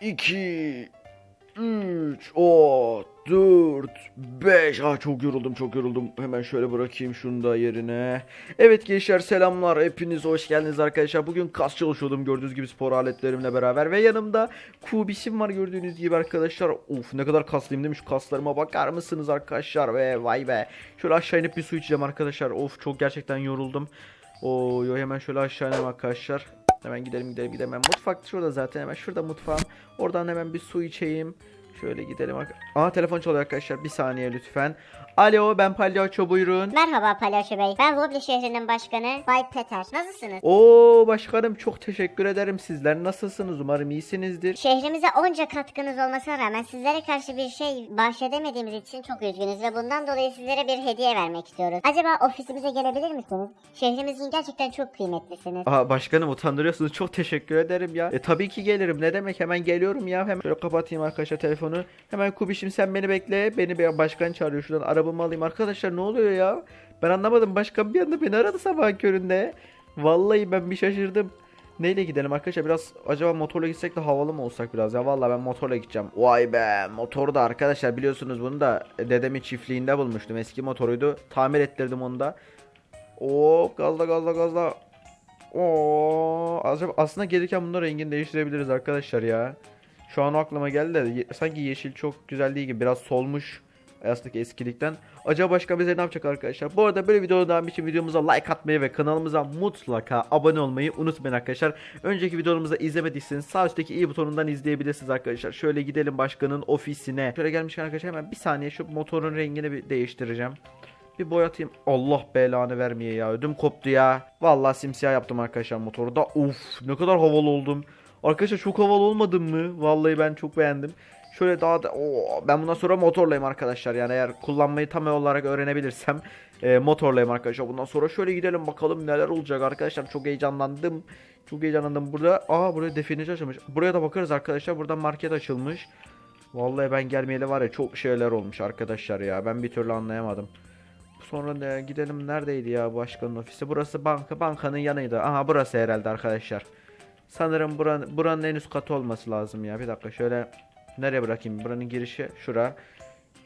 2 3 o 4 5 Ah çok yoruldum çok yoruldum. Hemen şöyle bırakayım şunu da yerine. Evet gençler selamlar. Hepiniz hoş geldiniz arkadaşlar. Bugün kas çalışıyordum gördüğünüz gibi spor aletlerimle beraber ve yanımda Kubişim var gördüğünüz gibi arkadaşlar. Of ne kadar kaslıyım değil mi? Şu kaslarıma bakar mısınız arkadaşlar? Ve vay be. Şöyle aşağı inip bir su içeceğim arkadaşlar. Of çok gerçekten yoruldum. Oo hemen şöyle aşağı inelim arkadaşlar. Hemen gidelim gidelim gidelim. Mutfak şurada zaten hemen şurada mutfağım. Oradan hemen bir su içeyim. Şöyle gidelim. Aa telefon çalıyor arkadaşlar. Bir saniye lütfen. Alo ben Palyaço buyurun. Merhaba Palyaço Bey. Ben Wobbly şehrinin başkanı Bay Peter. Nasılsınız? Oo başkanım çok teşekkür ederim. Sizler nasılsınız? Umarım iyisinizdir. Şehrimize onca katkınız olmasına rağmen sizlere karşı bir şey bahşedemediğimiz için çok üzgünüz ve bundan dolayı sizlere bir hediye vermek istiyoruz. Acaba ofisimize gelebilir misiniz? Şehrimizin gerçekten çok kıymetlisiniz. Aa başkanım utandırıyorsunuz. Çok teşekkür ederim ya. E tabii ki gelirim. Ne demek? Hemen geliyorum ya. Hemen şöyle kapatayım arkadaşlar telefonu. Hemen Kubişim sen beni bekle. Beni bir başkan çağırıyor. Şuradan arabamı alayım. Arkadaşlar ne oluyor ya? Ben anlamadım. Başkan bir anda beni aradı sabah köründe. Vallahi ben bir şaşırdım. Neyle gidelim arkadaşlar? Biraz acaba motorla gitsek de havalı mı olsak biraz ya? Vallahi ben motorla gideceğim. Vay be motoru da arkadaşlar biliyorsunuz bunu da dedemin çiftliğinde bulmuştum. Eski motoruydu. Tamir ettirdim onu da. Oo gazla gazla gazla. Oo acaba aslında gelirken bunun rengini değiştirebiliriz arkadaşlar ya. Şu an aklıma geldi de sanki yeşil çok güzel değil gibi biraz solmuş aslında eskilikten. Acaba başka bize ne yapacak arkadaşlar? Bu arada böyle videoda devam için videomuza like atmayı ve kanalımıza mutlaka abone olmayı unutmayın arkadaşlar. Önceki videolarımızı izlemediyseniz sağ üstteki i butonundan izleyebilirsiniz arkadaşlar. Şöyle gidelim başkanın ofisine. Şöyle gelmişken arkadaşlar hemen bir saniye şu motorun rengini bir değiştireceğim. Bir boyatayım. Allah belanı vermeye ya. Ödüm koptu ya. Vallahi simsiyah yaptım arkadaşlar motoru da. Uf ne kadar havalı oldum. Arkadaşlar çok havalı olmadım mı? Vallahi ben çok beğendim. Şöyle daha da Oo, ben bundan sonra motorlayım arkadaşlar. Yani eğer kullanmayı tam olarak öğrenebilirsem e, motorlayım arkadaşlar. Bundan sonra şöyle gidelim bakalım neler olacak arkadaşlar. Çok heyecanlandım. Çok heyecanlandım. Burada aa buraya defineci açılmış. Buraya da bakarız arkadaşlar. Burada market açılmış. Vallahi ben gelmeyeli var ya çok şeyler olmuş arkadaşlar ya. Ben bir türlü anlayamadım. Sonra ne gidelim neredeydi ya başkanın ofisi? Burası banka. Bankanın yanıydı. Aha burası herhalde arkadaşlar. Sanırım buranın, buranın en üst katı olması lazım ya. Bir dakika şöyle nereye bırakayım? Buranın girişi şura.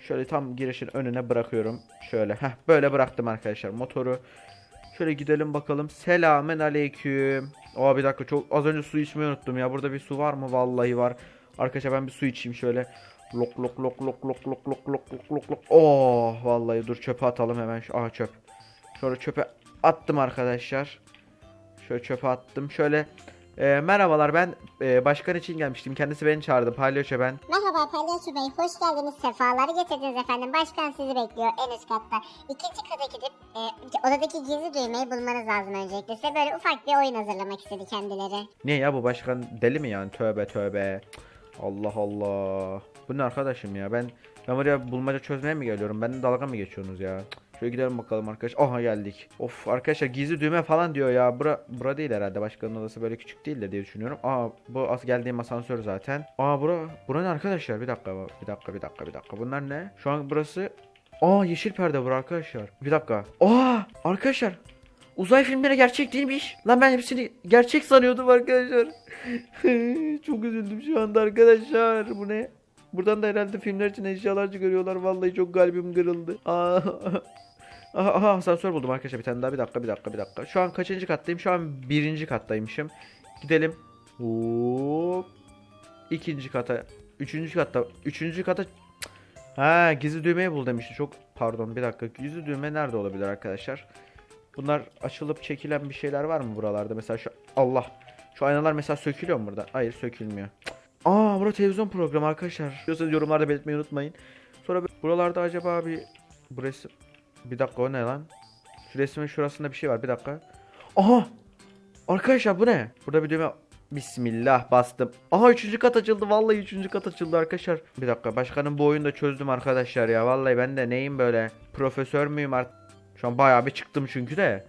Şöyle tam girişin önüne bırakıyorum. Şöyle. Heh böyle bıraktım arkadaşlar motoru. Şöyle gidelim bakalım. Selamen aleyküm. Aa bir dakika çok az önce su içmeyi unuttum ya. Burada bir su var mı? Vallahi var. Arkadaşlar ben bir su içeyim şöyle. Lok lok lok lok lok lok lok lok lok lok lok. Oh vallahi dur çöpe atalım hemen. Aha çöp. Şöyle çöpe attım arkadaşlar. Şöyle çöpe attım. Şöyle e, merhabalar ben e, başkan için gelmiştim. Kendisi beni çağırdı. Palyaço ben. Merhaba Palyaço Bey. Hoş geldiniz. Sefaları getirdiniz efendim. Başkan sizi bekliyor en üst katta. İkinci kata gidip e, odadaki gizli düğmeyi bulmanız lazım öncelikle. Size böyle ufak bir oyun hazırlamak istedi kendileri. Niye ya bu başkan deli mi yani? Tövbe tövbe. Allah Allah. Bu ne arkadaşım ya? Ben ben buraya bulmaca çözmeye mi geliyorum? Benden dalga mı geçiyorsunuz ya? Cık, Şöyle gidelim bakalım arkadaş. Aha geldik. Of arkadaşlar gizli düğme falan diyor ya. Bura, bura değil herhalde. Başkanın odası böyle küçük değil de diye düşünüyorum. Aa bu as geldiğim asansör zaten. Aa bura, bura ne arkadaşlar? Bir dakika bir dakika bir dakika bir dakika. Bunlar ne? Şu an burası Aa yeşil perde var arkadaşlar. Bir dakika. Aa arkadaşlar Uzay filmleri gerçek değilmiş. Lan ben hepsini gerçek sanıyordum arkadaşlar. çok üzüldüm şu anda arkadaşlar. Bu ne? Buradan da herhalde filmler için eşyalar çıkarıyorlar. Vallahi çok kalbim kırıldı. Aa. Aha, aha asansör buldum arkadaşlar bir tane daha bir dakika bir dakika bir dakika. Şu an kaçıncı kattayım? Şu an birinci kattaymışım. Gidelim. Hop. İkinci kata. Üçüncü katta. Üçüncü kata. Ha gizli düğmeyi bul demişti. Çok pardon bir dakika. Gizli düğme nerede olabilir arkadaşlar? Bunlar açılıp çekilen bir şeyler var mı buralarda? Mesela şu Allah. Şu aynalar mesela sökülüyor mu burada? Hayır sökülmüyor. Cık. Aa burada televizyon programı arkadaşlar. Diyorsanız yorumlarda belirtmeyi unutmayın. Sonra bu- buralarda acaba bir bu resim bir dakika o ne lan? Şu resmin şurasında bir şey var. Bir dakika. Aha! Arkadaşlar bu ne? Burada bir düğme Bismillah bastım. Aha üçüncü kat açıldı. Vallahi üçüncü kat açıldı arkadaşlar. Bir dakika başkanın bu oyunu da çözdüm arkadaşlar ya. Vallahi ben de neyim böyle? Profesör müyüm artık? Şu an bayağı bir çıktım çünkü de.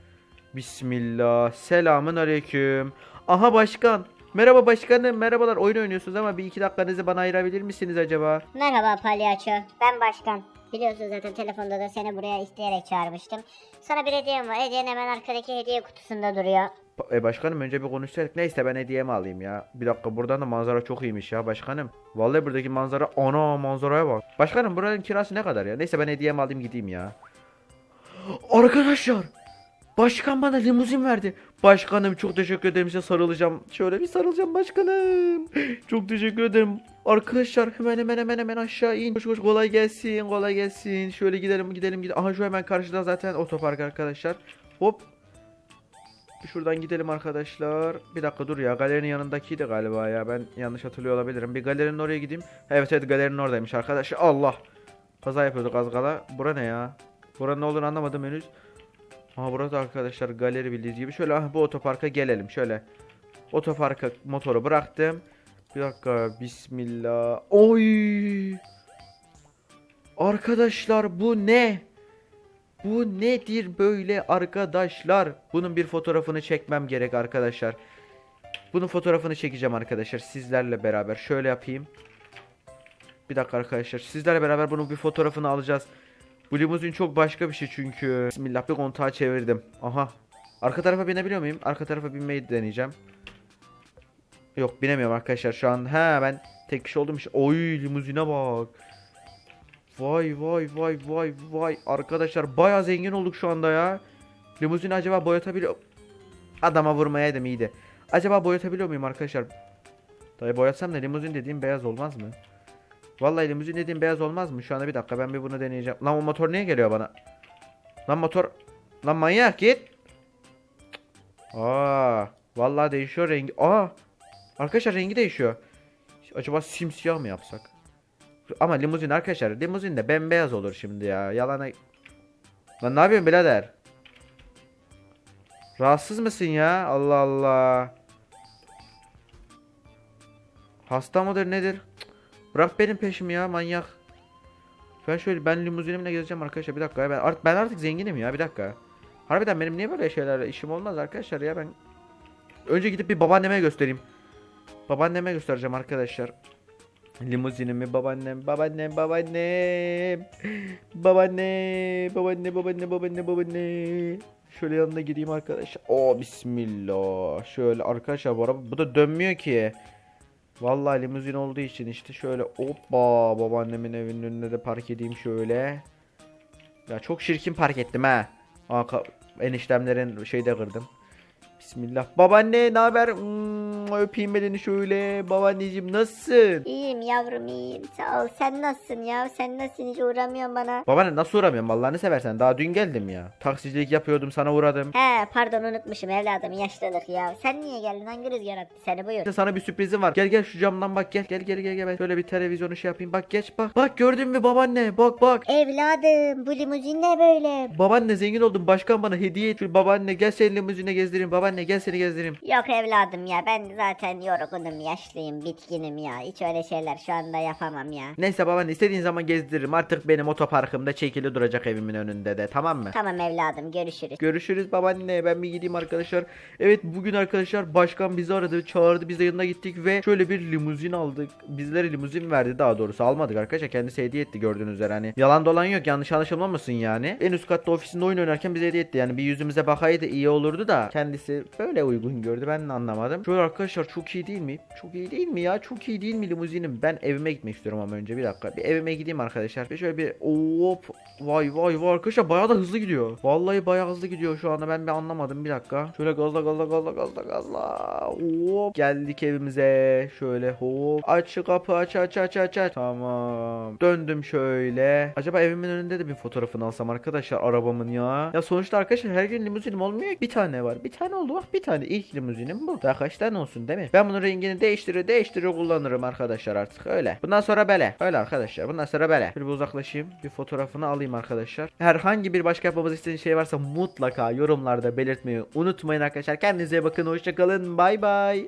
Bismillah. Selamın aleyküm. Aha başkan. Merhaba başkanım. Merhabalar. Oyun oynuyorsunuz ama bir iki dakikanızı bana ayırabilir misiniz acaba? Merhaba Palyaço. Ben başkan. Biliyorsun zaten telefonda da seni buraya isteyerek çağırmıştım. Sana bir hediyem var. Hediyen hemen arkadaki hediye kutusunda duruyor. E başkanım önce bir konuşsaydık. Neyse ben hediyemi alayım ya. Bir dakika buradan da manzara çok iyiymiş ya başkanım. Vallahi buradaki manzara ana manzaraya bak. Başkanım buranın kirası ne kadar ya? Neyse ben hediyemi alayım gideyim ya. Arkadaşlar. Başkan bana limuzin verdi. Başkanım çok teşekkür ederim size sarılacağım. Şöyle bir sarılacağım başkanım. Çok teşekkür ederim. Arkadaşlar hemen hemen hemen hemen aşağı in. Koş koş kolay gelsin kolay gelsin. Şöyle gidelim gidelim gidelim. Aha şu hemen karşıda zaten otopark arkadaşlar. Hop. Şuradan gidelim arkadaşlar. Bir dakika dur ya. Galerinin yanındakiydi galiba ya. Ben yanlış hatırlıyor olabilirim. Bir galerinin oraya gideyim. Evet evet galerinin oradaymış arkadaşlar. Allah. Kaza yapıyorduk az kala. Bura ne ya? Bura ne olduğunu anlamadım henüz. Aha burada arkadaşlar galeri bildiğiniz gibi. Şöyle ah, bu otoparka gelelim. Şöyle. Otoparka motoru bıraktım. Bir dakika. Bismillah. Oy. Arkadaşlar bu ne? Bu nedir böyle arkadaşlar? Bunun bir fotoğrafını çekmem gerek arkadaşlar. Bunun fotoğrafını çekeceğim arkadaşlar sizlerle beraber. Şöyle yapayım. Bir dakika arkadaşlar. Sizlerle beraber bunun bir fotoğrafını alacağız. Bu limuzin çok başka bir şey çünkü. Bismillah bir kontağı çevirdim. Aha. Arka tarafa binebiliyor muyum? Arka tarafa binmeyi deneyeceğim. Yok binemiyorum arkadaşlar şu an. He ben tek kişi olduğum için. Oy limuzine bak. Vay vay vay vay vay. Arkadaşlar baya zengin olduk şu anda ya. Limuzini acaba boyatabiliyor... Adama vurmayaydım iyiydi. Acaba boyatabiliyor muyum arkadaşlar? Tabi boyatsam da limuzin dediğim beyaz olmaz mı? Vallahi limuzin dediğim beyaz olmaz mı? Şu anda bir dakika ben bir bunu deneyeceğim. Lan o motor niye geliyor bana? Lan motor... Lan manyak git. Aa, vallahi değişiyor rengi. Aa, arkadaşlar rengi değişiyor. Acaba simsiyah mı yapsak? Ama limuzin arkadaşlar limuzin de bembeyaz olur şimdi ya. Yalana... Lan ne yapıyorsun birader? Rahatsız mısın ya? Allah Allah. Hasta mıdır nedir? Bırak benim peşimi ya manyak. Ben şöyle ben limuzinimle gezeceğim arkadaşlar bir dakika ya ben artık ben artık zenginim ya bir dakika. Harbiden benim niye böyle şeylerle işim olmaz arkadaşlar ya ben önce gidip bir babaanneme göstereyim. Babaanneme göstereceğim arkadaşlar. Limuzinimi babaannem babaannem babaannem babaanne babaanne babaanne babaanne babaanne şöyle yanına gideyim arkadaşlar. O bismillah. Şöyle arkadaşlar bu araba bu da dönmüyor ki. Vallahi limuzin olduğu için işte şöyle hoppa babaannemin evinin önüne de park edeyim şöyle. Ya çok şirkin park ettim ha. Eniştemlerin şeyde kırdım. Bismillah. Babaanne ne haber? Hmm, öpeyim elini şöyle. Babaanneciğim nasılsın? İyiyim yavrum iyiyim. Sağ ol. Sen nasılsın ya? Sen nasılsın hiç uğramıyorsun bana? Babaanne nasıl uğramıyorum Allah'ını seversen. Daha dün geldim ya. Taksicilik yapıyordum sana uğradım. He pardon unutmuşum evladım yaşlılık ya. Sen niye geldin? Hangi rüzgar attı seni buyur. İşte sana bir sürprizim var. Gel gel şu camdan bak gel. Gel gel gel gel. Ben Şöyle bir televizyonu şey yapayım. Bak geç bak. Bak gördün mü babaanne? Bak bak. Evladım bu limuzin ne böyle? Babaanne zengin oldum. Başkan bana hediye etti. Babaanne gel seni limuzine gezdireyim. Babaanne gel seni gezdireyim. Yok evladım ya ben zaten yorgunum yaşlıyım bitkinim ya. Hiç öyle şeyler şu anda yapamam ya. Neyse babaanne istediğin zaman gezdiririm. Artık benim otoparkımda çekili duracak evimin önünde de. Tamam mı? Tamam evladım görüşürüz. Görüşürüz babaanne. Ben bir gideyim arkadaşlar. Evet bugün arkadaşlar başkan bizi aradı. Çağırdı. Biz de yanına gittik ve şöyle bir limuzin aldık. Bizlere limuzin verdi daha doğrusu. Almadık arkadaşlar. Kendisi hediye etti gördüğünüz üzere. Hani yalan dolan yok. Yanlış anlaşılmamasın yani. En üst katta ofisinde oyun oynarken bize hediye etti. Yani bir yüzümüze bakaydı iyi olurdu da. Kendisi böyle uygun gördü. Ben de anlamadım. Şöyle arkadaşlar çok iyi değil mi? Çok iyi değil mi ya? Çok iyi değil mi limuzinim? Ben evime gitmek istiyorum ama önce bir dakika. Bir evime gideyim arkadaşlar. Bir şöyle bir hop vay vay vay arkadaşlar bayağı da hızlı gidiyor. Vallahi bayağı hızlı gidiyor şu anda. Ben bir anlamadım bir dakika. Şöyle gazla gazla gazla gazla gazla. Hop geldik evimize. Şöyle hop. Aç kapı aç aç aç aç aç. Tamam. Döndüm şöyle. Acaba evimin önünde de bir fotoğrafını alsam arkadaşlar arabamın ya. Ya sonuçta arkadaşlar her gün limuzinim olmuyor. Bir tane var. Bir tane oldu bir tane. İlk limuzinim bu. Daha kaç olsun değil mi? Ben bunun rengini değiştirir değiştirir kullanırım arkadaşlar artık öyle. Bundan sonra böyle. Öyle arkadaşlar. Bundan sonra böyle. Bir uzaklaşayım. Bir fotoğrafını alayım arkadaşlar. Herhangi bir başka yapmamız istediğiniz şey varsa mutlaka yorumlarda belirtmeyi unutmayın arkadaşlar. Kendinize bakın. Hoşçakalın. Bay bay.